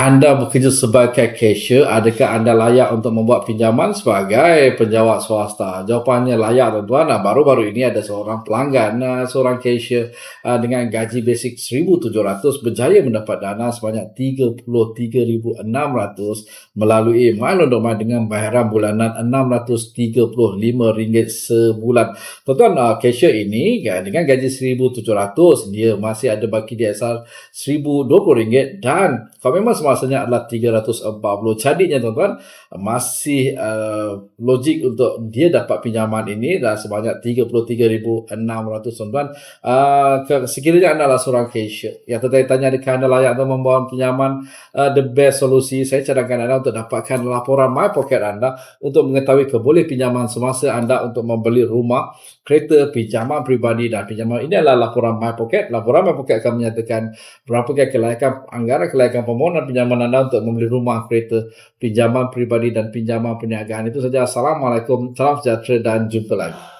anda bekerja sebagai cashier, adakah anda layak untuk membuat pinjaman sebagai penjawat swasta? Jawapannya layak tuan-tuan. Nah, baru-baru ini ada seorang pelanggan, seorang cashier uh, dengan gaji basic 1,700 berjaya mendapat dana sebanyak 33,600 melalui MyLondoman dengan bayaran bulanan RM635 sebulan. Tuan-tuan, uh, cashier ini ya, dengan gaji 1,700 dia masih ada baki DSR RM1,020 dan kalau memang semasanya adalah 340. Jadinya tuan-tuan, masih uh, logik untuk dia dapat pinjaman ini dah sebanyak 33,600 tuan-tuan. Uh, sekiranya anda adalah seorang cashier yang tertanya tanya adakah anda layak untuk membawa pinjaman uh, the best solusi, saya cadangkan anda untuk dapatkan laporan My Pocket anda untuk mengetahui keboleh pinjaman semasa anda untuk membeli rumah, kereta, pinjaman pribadi dan pinjaman. Ini adalah laporan My Pocket. Laporan My Pocket akan menyatakan berapa kelayakan anggaran kelayakan permohonan pinjaman anda untuk membeli rumah, kereta, pinjaman pribadi dan pinjaman perniagaan. Itu saja. Assalamualaikum, salam sejahtera dan jumpa lagi.